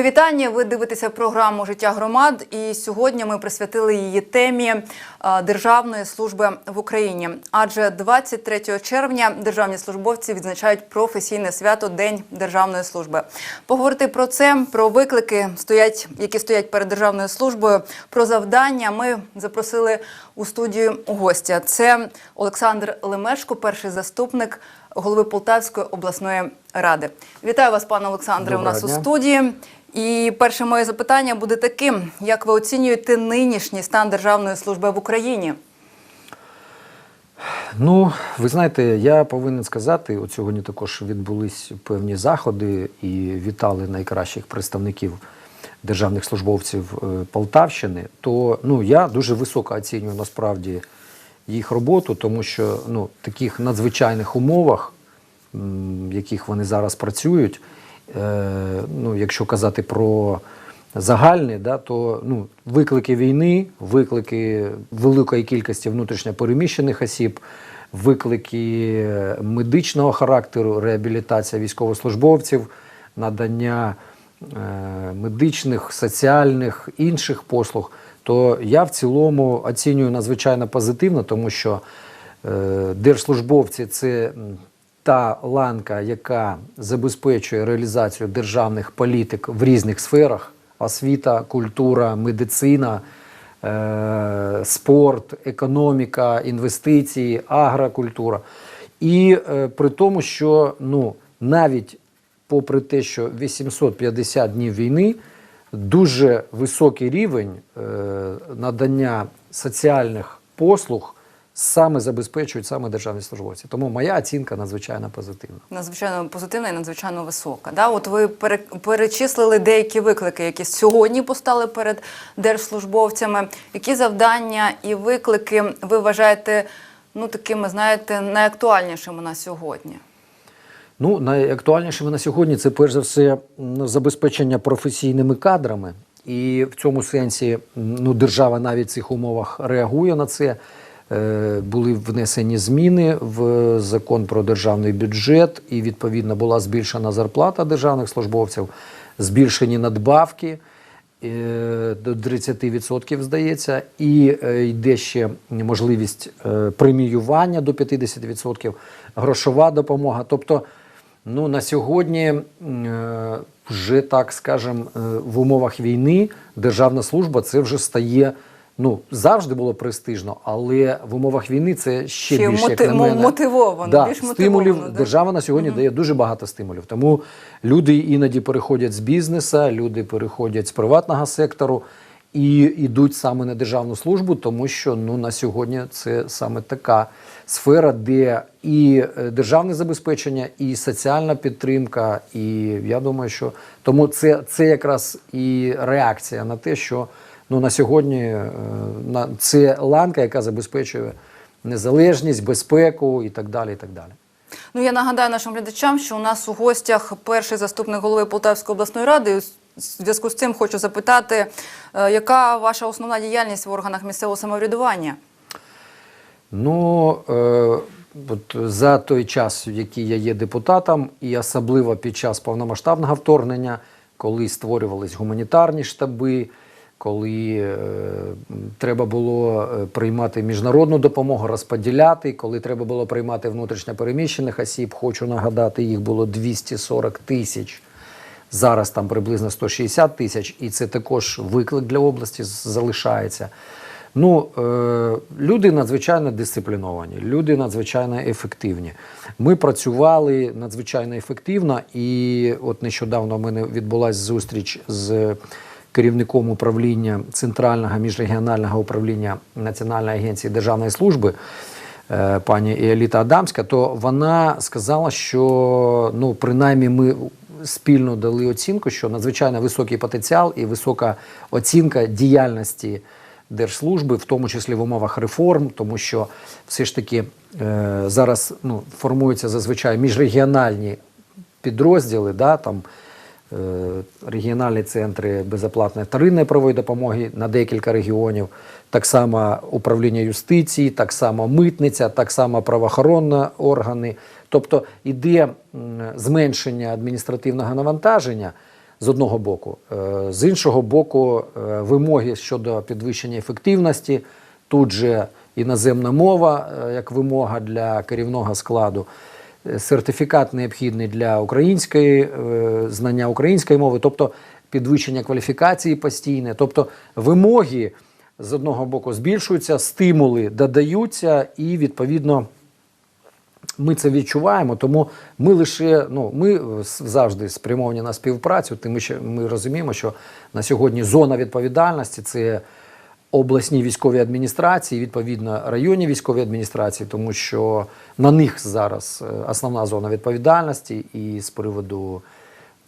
Мої вітання. Ви дивитеся програму Життя громад. І сьогодні ми присвятили її темі е, Державної служби в Україні. Адже 23 червня державні службовці відзначають професійне свято День державної служби. Поговорити про це, про виклики, стоять, які стоять перед державною службою, про завдання. Ми запросили у студію гостя. Це Олександр Лемешко, перший заступник голови Полтавської обласної ради. Вітаю вас, пане Олександре. Доброго у нас дня. у студії. І перше моє запитання буде таким: як ви оцінюєте нинішній стан державної служби в Україні? Ну, ви знаєте, я повинен сказати, от сьогодні також відбулись певні заходи і вітали найкращих представників державних службовців е, Полтавщини. То ну, я дуже високо оцінюю насправді їх роботу, тому що ну, в таких надзвичайних умовах, в яких вони зараз працюють, ну, якщо казати про загальне, да, то ну, виклики війни, виклики великої кількості внутрішньопереміщених осіб, виклики медичного характеру, реабілітація військовослужбовців, надання е, медичних, соціальних, інших послуг, то я в цілому оцінюю надзвичайно позитивно, тому що е, держслужбовці це та ланка, яка забезпечує реалізацію державних політик в різних сферах: освіта, культура, медицина, е, спорт, економіка, інвестиції, агрокультура. І е, при тому, що ну, навіть попри те, що 850 днів війни, дуже високий рівень е, надання соціальних послуг саме забезпечують саме державні службовці. Тому моя оцінка надзвичайно позитивна. Надзвичайно позитивна і надзвичайно висока. Да? От ви пере- перечислили деякі виклики, які сьогодні постали перед держслужбовцями. Які завдання і виклики ви вважаєте ну, такими, знаєте, найактуальнішими на сьогодні? Ну, найактуальнішими на сьогодні це перш за все забезпечення професійними кадрами. І в цьому сенсі ну, держава навіть в цих умовах реагує на це. Е, Були внесені зміни в закон про державний бюджет, і відповідно була збільшена зарплата державних службовців, збільшені надбавки е, до 30%, здається, і е, йде ще можливість преміювання до 50%, грошова допомога. Тобто, ну на сьогодні вже так скажем, в умовах війни державна служба це вже стає. Ну, завжди було престижно, але в умовах війни це ще, Ще більше моти- як на мене. мотивовано, да, більш стимулів. мотивовано. Держава на сьогодні дає дуже багато стимулів. Тому люди іноді переходять з бізнесу, люди переходять з приватного сектору і йдуть саме на державну службу, тому що ну на сьогодні це саме така сфера, де і е, державне забезпечення, і соціальна підтримка. І я думаю, що тому це, це якраз і реакція на те, що ну на сьогодні е, на це ланка, яка забезпечує незалежність, безпеку і так далі. І так далі. Ну я нагадаю нашим глядачам, що у нас у гостях перший заступник голови Полтавської обласної ради. Зв'язку з цим хочу запитати, е, яка ваша основна діяльність в органах місцевого самоврядування? Ну, е, от за той час, в який я є депутатом, і особливо під час повномасштабного вторгнення, коли створювались гуманітарні штаби, коли е, треба було е, приймати міжнародну допомогу, розподіляти, коли треба було приймати внутрішньо переміщених осіб, хочу нагадати, їх було 240 тисяч. Зараз там приблизно 160 тисяч, і це також виклик для області залишається. Ну, е, люди надзвичайно дисципліновані, люди надзвичайно ефективні. Ми працювали надзвичайно ефективно, і от нещодавно в мене відбулася зустріч з керівником управління центрального міжрегіонального управління Національної агенції державної служби е, пані Іоліта Адамська, то вона сказала, що ну, принаймні ми спільно дали оцінку, що надзвичайно високий потенціал і висока оцінка діяльності держслужби, в тому числі в умовах реформ, тому що все ж таки е, зараз ну, формуються зазвичай міжрегіональні підрозділи, да, там, регіональні центри безоплатної вторинної правової допомоги на декілька регіонів, так само управління юстиції, так само митниця, так само правоохоронні органи. Тобто іде зменшення адміністративного навантаження. з одного боку. Е, З іншого боку, е, вимоги щодо підвищення ефективності, тут же іноземна мова е, як вимога для керівного складу, е, сертифікат необхідний для української е, знання української мови, тобто підвищення кваліфікації постійне, тобто вимоги з одного боку збільшуються, стимули додаються, і відповідно ми це відчуваємо, тому ми лише ну ми завжди спрямовані на співпрацю, тому що ми розуміємо, що на сьогодні зона відповідальності це обласні військові адміністрації, відповідно районні військові адміністрації, тому що на них зараз е, основна зона відповідальності і з приводу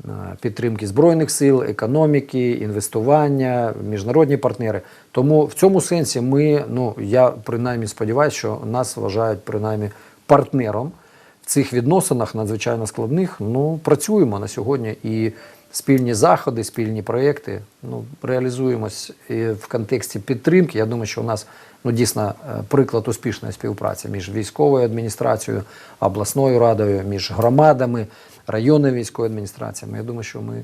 е, підтримки збройних сил, економіки, інвестування, міжнародні партнери. Тому в цьому сенсі ми, ну я принаймні сподіваюся, що нас вважають принаймні партнером в цих відносинах надзвичайно складних. Ну працюємо на сьогодні і спільні заходи, спільні проекти. Ну реалізуємось і в контексті підтримки. Я думаю, що у нас ну дійсно е, приклад успішної співпраці між військовою адміністрацією, обласною радою, між громадами, районною військовою адміністраціями. Я думаю, що ми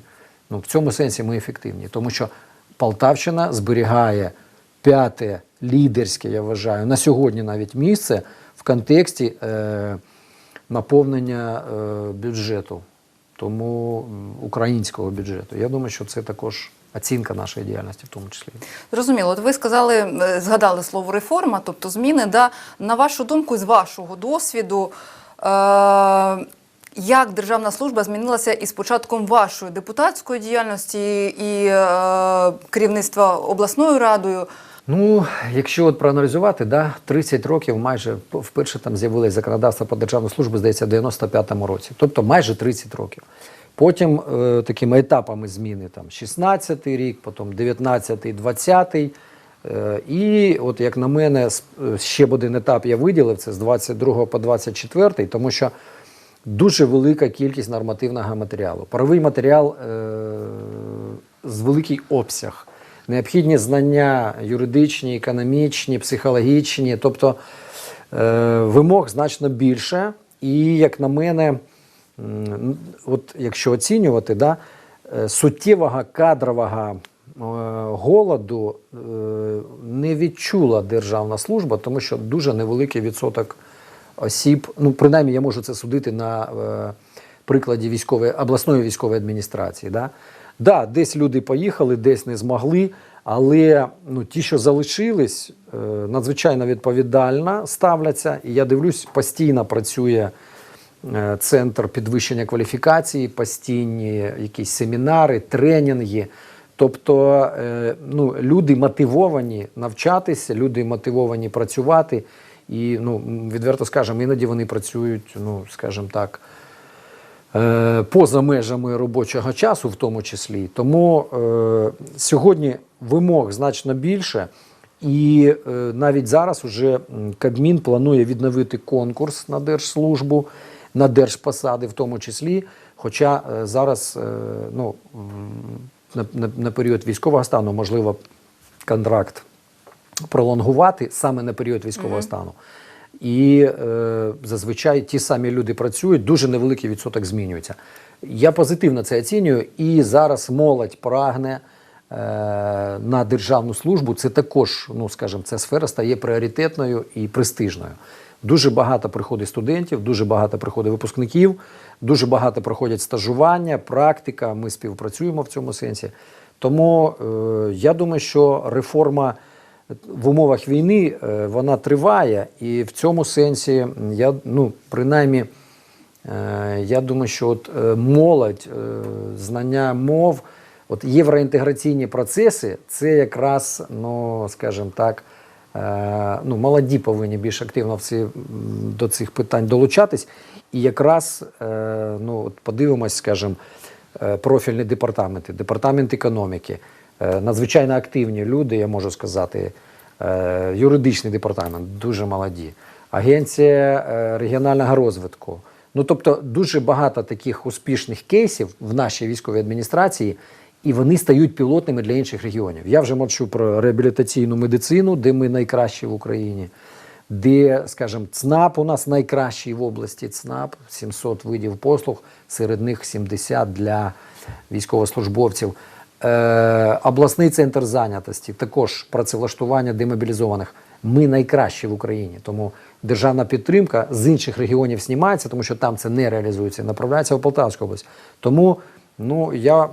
ну в цьому сенсі ми ефективні, тому що Полтавщина зберігає п'яте лідерське, я вважаю, на сьогодні навіть місце в контексті е, наповнення е, бюджету, тому українського бюджету. Я думаю, що це також оцінка нашої діяльності, в тому числі. Зрозуміло, от ви сказали, е, згадали слово реформа, тобто зміни. Да? На вашу думку, з вашого досвіду, е- як державна служба змінилася із початком вашої депутатської діяльності і е- керівництва обласною радою? Ну, якщо от проаналізувати, да, 30 років майже вперше там з'явилось законодавство про державну службу, здається, в 95-му році. Тобто майже 30 років. Потім е, такими етапами зміни там 16-й рік, потім 19-й, 20-й. Е, і от як на мене, ще один етап я виділив, це з 22 по 24, тому що дуже велика кількість нормативного матеріалу. Правий матеріал е, з великий обсяг. Необхідні знання юридичні, економічні, психологічні, тобто е, вимог значно більше. І, як на мене, от якщо оцінювати, да, е, суттєвого кадрового е, голоду е, не відчула державна служба, тому що дуже невеликий відсоток осіб, ну принаймні я можу це судити на прикладі військової обласної військової адміністрації. Да? Да, десь люди поїхали, десь не змогли, але ну, ті, що залишились, е, надзвичайно відповідально ставляться. І я дивлюсь, постійно працює е, центр підвищення кваліфікації, постійні якісь семінари, тренінги. Тобто е, ну, люди мотивовані навчатися, люди мотивовані працювати. І ну, відверто скажемо, іноді вони працюють, ну, скажімо так, поза межами робочого часу, в тому числі. Тому е, сьогодні вимог значно більше. І е, навіть зараз уже Кабмін планує відновити конкурс на держслужбу, на держпосади, в тому числі. Хоча е, зараз е, ну, на, на, на період військового стану можливо контракт пролонгувати саме на період військового стану. І е, зазвичай ті самі люди працюють, дуже невеликий відсоток змінюється. Я позитивно це оцінюю, і зараз молодь прагне е, на державну службу. Це також, ну скажімо, ця сфера стає пріоритетною і престижною. Дуже багато приходить студентів, дуже багато приходить випускників, дуже багато проходять стажування, практика. Ми співпрацюємо в цьому сенсі. Тому е, я думаю, що реформа в умовах війни е, вона триває, і в цьому сенсі я ну принаймні. Е, Я думаю, що от е, молодь, знання мов, от євроінтеграційні процеси, це якраз, ну скажімо так, ну, молоді повинні більш активно в ці, до цих питань долучатись. І якраз ну, от подивимось, скажімо, профільні департаменти, департамент економіки, надзвичайно активні люди, я можу сказати, е, юридичний департамент, дуже молоді, агенція е, регіонального розвитку. Ну тобто дуже багато таких успішних кейсів в нашій військовій адміністрації, і вони стають пілотними для інших регіонів. Я вже мовчу про реабілітаційну медицину, де ми найкращі в Україні. де, скажімо, ЦНАП у нас найкращий в області ЦНАП, 700 видів послуг, серед них 70 для військовослужбовців. Е, обласний центр зайнятості, також працевлаштування демобілізованих. Ми найкращі в Україні. Тому державна підтримка з інших регіонів знімається, тому що там це не реалізується, направляється в Полтавську область. Тому ну, я,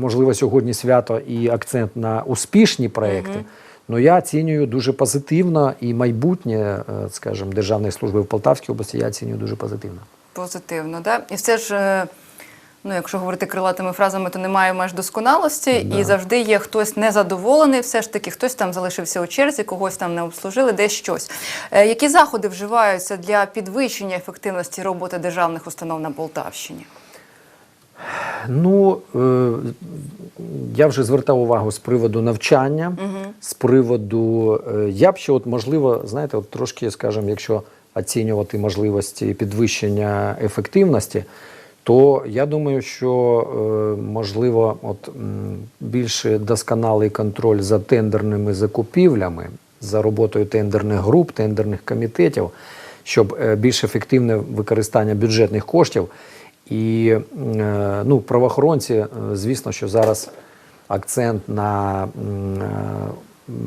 можливо, сьогодні свято і акцент на успішні проекти. Ну я оцінюю дуже позитивно і майбутнє, е, скажімо, Державної служби в Полтавській області я оцінюю дуже позитивно. Позитивно, да? І все ж, е, ну якщо говорити крилатими фразами, то немає меж досконалості, Да. і завжди є хтось незадоволений, все ж таки, хтось там залишився у черзі, когось там не обслужили, десь щось. Е, Які заходи вживаються для підвищення ефективності роботи державних установ на Полтавщині? Ну, е, я вже звертав увагу з приводу навчання, з приводу. е, я б ще, от, можливо, знаєте, от трошки, скажімо, якщо оцінювати можливості підвищення ефективності, то я думаю, що е, можливо, от, більш досконалий контроль за тендерними закупівлями, за роботою тендерних груп, тендерних комітетів, щоб е, більш ефективне використання бюджетних коштів. І е, ну, правоохоронці, звісно, що зараз акцент на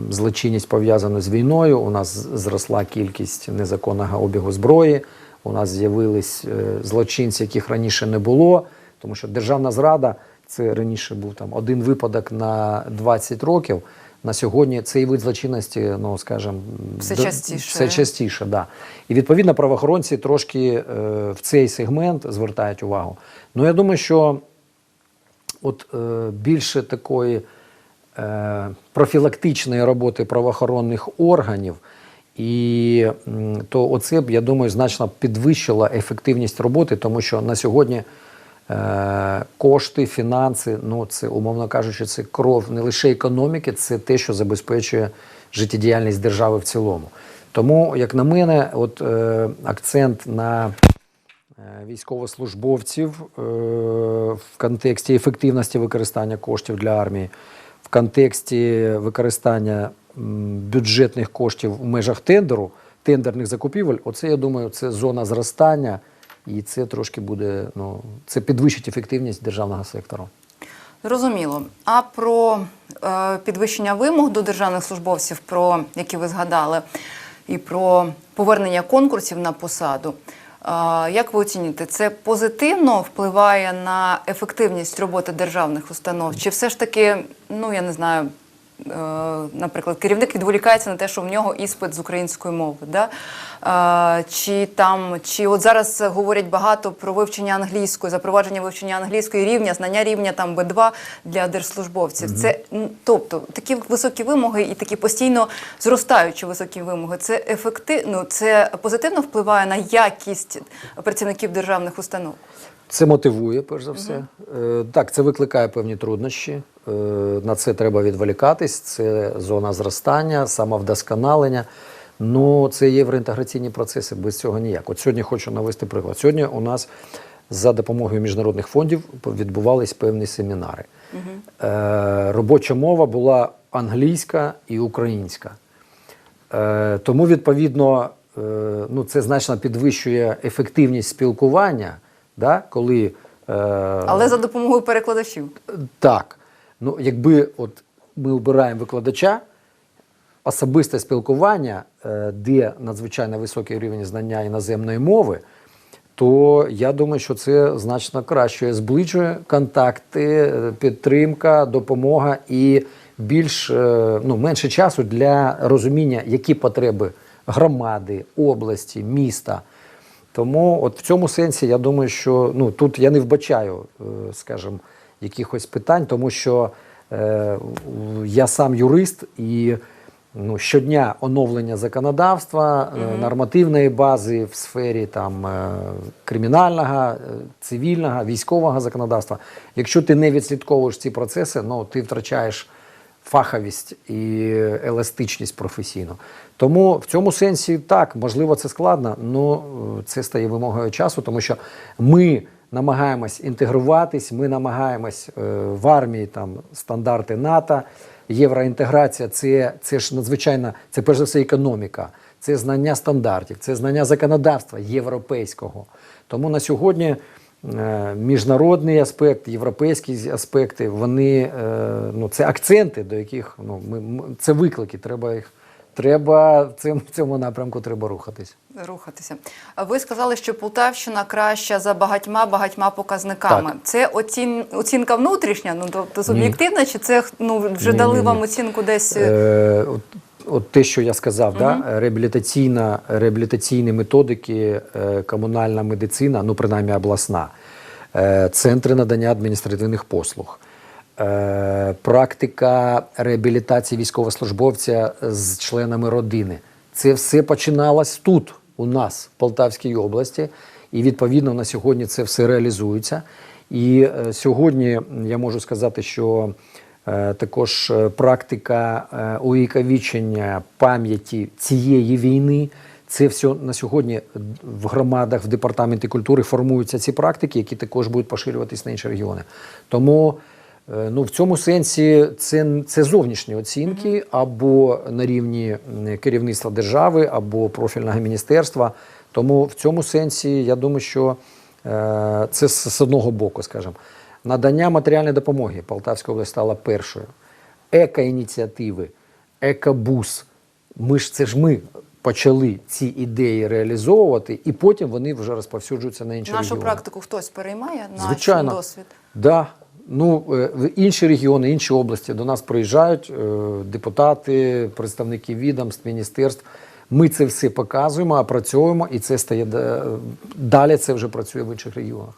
злочинність пов'язану з війною. У нас зросла кількість незаконного обігу зброї. У нас з'явились е, злочинці, яких раніше не було, тому що державна зрада це раніше був там один випадок на 20 років. На сьогодні цей вид злочинності, ну скажімо, Все частіше. все частіше, да. І відповідно правоохоронці трошки е, в цей сегмент звертають увагу. Ну я думаю, що от е, більше такої е, профілактичної роботи правоохоронних органів, і то оце б, я думаю, значно підвищило ефективність роботи, тому що на сьогодні. Е, Кошти, фінанси, ну це умовно кажучи, це кров не лише економіки, це те, що забезпечує життєдіяльність держави в цілому. Тому, як на мене, от е, акцент на е, військовослужбовців е, в контексті ефективності використання коштів для армії, в контексті використання бюджетних коштів в межах тендеру, тендерних закупівель, оце я думаю, це зона зростання, і це трошки буде, ну це підвищить ефективність державного сектору. Зрозуміло. А про е, підвищення вимог до державних службовців, про які ви згадали, і про повернення конкурсів на посаду. Е, як ви оцінюєте, це позитивно впливає на ефективність роботи державних установ? Чи все ж таки, ну я не знаю, наприклад, керівник відволікається на те, що в нього іспит з української мови, да? Е, чи там, чи от зараз говорять багато про вивчення англійської, запровадження вивчення англійської рівня, знання рівня там Б2 для держслужбовців. Це тобто такі високі вимоги і такі постійно зростаючі високі вимоги. Це ефективно, це позитивно впливає на якість працівників державних установ. Це мотивує, перш за все. Е, Так, це викликає певні труднощі. Е, На це треба відволікатись. Це зона зростання, самовдосконалення. Ну, це євроінтеграційні процеси, без цього ніяк. От сьогодні хочу навести приклад. Сьогодні у нас за допомогою міжнародних фондів відбувались певні семінари. Е, Робоча мова була англійська і українська. Тому, відповідно, ну, це значно підвищує ефективність спілкування, да, коли е, Але за допомогою перекладачів. так. Ну, якби от ми обираємо викладача, особисте спілкування, е, де надзвичайно високий рівень знання іноземної мови, то я думаю, що це значно краще зближує контакти, е, підтримка, допомога і більш е, ну, менше часу для розуміння, які потреби громади, області, міста. Тому от в цьому сенсі я думаю, що ну, тут я не вбачаю, е, скажімо, якихось питань, тому що е, я сам юрист і ну, щодня оновлення законодавства, е, нормативної бази в сфері там, е, кримінального, цивільного, військового законодавства. Якщо ти не відслідковуєш ці процеси, ну, ти втрачаєш фаховість і еластичність професійну. Тому в цьому сенсі так, можливо, це складно, але це стає вимогою часу, тому що ми намагаємось інтегруватись, ми намагаємось е, в армії там стандарти НАТО, євроінтеграція це, це ж надзвичайно, це перш за все економіка, це знання стандартів, це знання законодавства європейського. Тому на сьогодні міжнародний аспект, європейські аспекти, вони е, ну, це акценти, до яких ну, ми, це виклики. Треба їх. Треба в цьому, в цьому напрямку треба рухатись. Рухатися. Ви сказали, що Полтавщина краща за багатьма багатьма показниками. Так. Це оцін... оцінка внутрішня, ну тобто суб'єктивна, чи це ну вже Ні, дали ні, вам ні. оцінку десь? Е, от, те, що я сказав, да, реабілітаційна, реабілітаційні методики, е, комунальна медицина, ну принаймні обласна, е, центри надання адміністративних послуг, е, практика реабілітації військовослужбовця з членами родини. Це все починалось тут, у нас, в Полтавській області, і відповідно на сьогодні це все реалізується. І сьогодні я можу сказати, що Також е, практика е, увіковічення пам'яті цієї війни. Це все на сьогодні в громадах, в департаменті культури формуються ці практики, які також будуть поширюватись на інші регіони. Тому е, ну, в цьому сенсі це, це зовнішні оцінки або на рівні керівництва держави, або профільного міністерства. Тому в цьому сенсі я думаю, що е, це з одного боку, скажімо. Надання матеріальної допомоги Полтавська область стала першою. Еко-ініціативи, екобус. Ми ж це ж ми почали ці ідеї реалізовувати, і потім вони вже розповсюджуються на інші Нашу регіони. практику хтось переймає, наш Звичайно. досвід. Да. Ну, е, в інші регіони, інші області до нас приїжджають е, депутати, представники відомств, міністерств. Ми це все показуємо, опрацьовуємо, і це стає е, далі. Це вже працює в інших регіонах.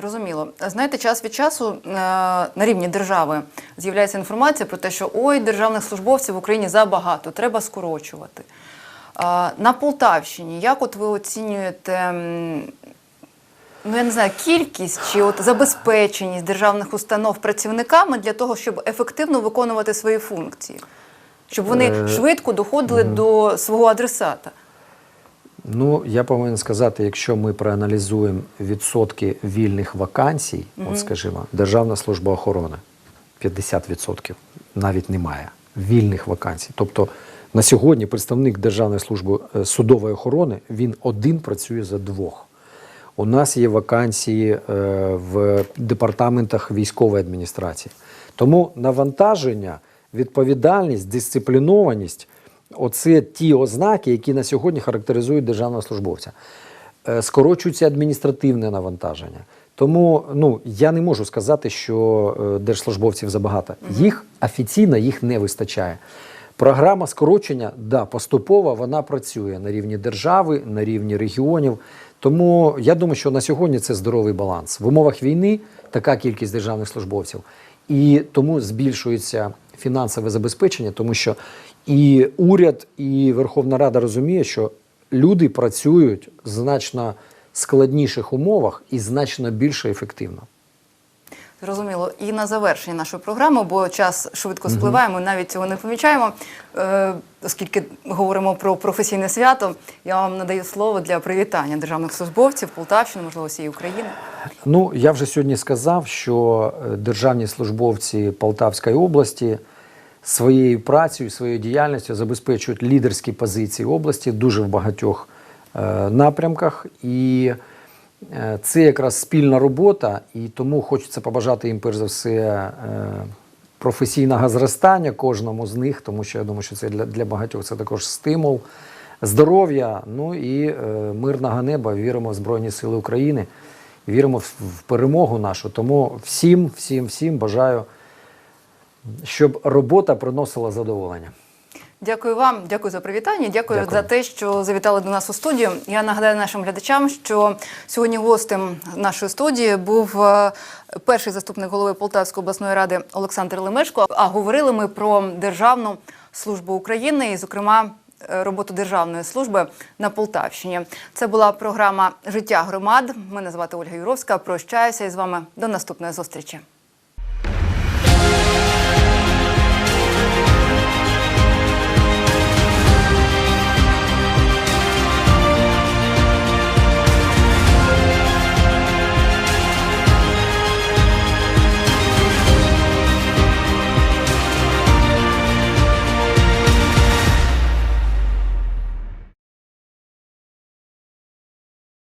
Зрозуміло. Знаєте, час від часу е, на рівні держави з'являється інформація про те, що ой, державних службовців в Україні забагато, треба скорочувати. На Полтавщині, як от ви оцінюєте, ну я не знаю, кількість чи от забезпеченість державних установ працівниками для того, щоб ефективно виконувати свої функції, щоб вони Е, швидко доходили до свого адресата? Ну, я повинен сказати, якщо ми проаналізуємо відсотки вільних вакансій, от скажімо, Державна служба охорони 50% навіть немає вільних вакансій. Тобто на сьогодні представник Державної служби е, судової охорони він один працює за двох. У нас є вакансії е, в департаментах військової адміністрації. Тому навантаження, відповідальність, дисциплінованість оце ті ознаки, які на сьогодні характеризують державного службовця. Е, Скорочується адміністративне навантаження. Тому ну, я не можу сказати, що е, держслужбовців забагато. Їх офіційно їх не вистачає. Програма скорочення, да, поступово вона працює на рівні держави, на рівні регіонів. Тому я думаю, що на сьогодні це здоровий баланс. В умовах війни така кількість державних службовців, і тому збільшується фінансове забезпечення, тому що і уряд, і Верховна Рада розуміє, що люди працюють в значно складніших умовах і значно більше ефективно. Зрозуміло. І на завершення нашої програми, бо час швидко спливає, ми навіть цього не помічаємо. Е, оскільки говоримо про професійне свято, я вам надаю слово для привітання державних службовців Полтавщини, можливо, всієї України. Ну, я вже сьогодні сказав, що е, державні службовці Полтавської області своєю працею, своєю діяльністю забезпечують лідерські позиції області дуже в багатьох е, напрямках. І е, це якраз спільна робота, і тому хочеться побажати їм, перш за все, е, професійного зростання кожному з них, тому що я думаю, що це для, для багатьох це також стимул. Здоров'я, ну і е, мирного неба. Віримо в Збройні Сили України, віримо в, в перемогу нашу. Тому всім, всім, всім бажаю, щоб робота приносила задоволення. Дякую вам, дякую за привітання. Дякую, Дякую. за те, що завітали до нас у студію. Я нагадаю нашим глядачам, що сьогодні гостем нашої студії був е, перший заступник голови Полтавської обласної ради Олександр Лемешко. А говорили ми про Державну службу України і, зокрема, е, роботу Державної служби на Полтавщині. Це була програма Життя громад. Мене звати Ольга Юровська. Прощаюся із вами до наступної зустрічі.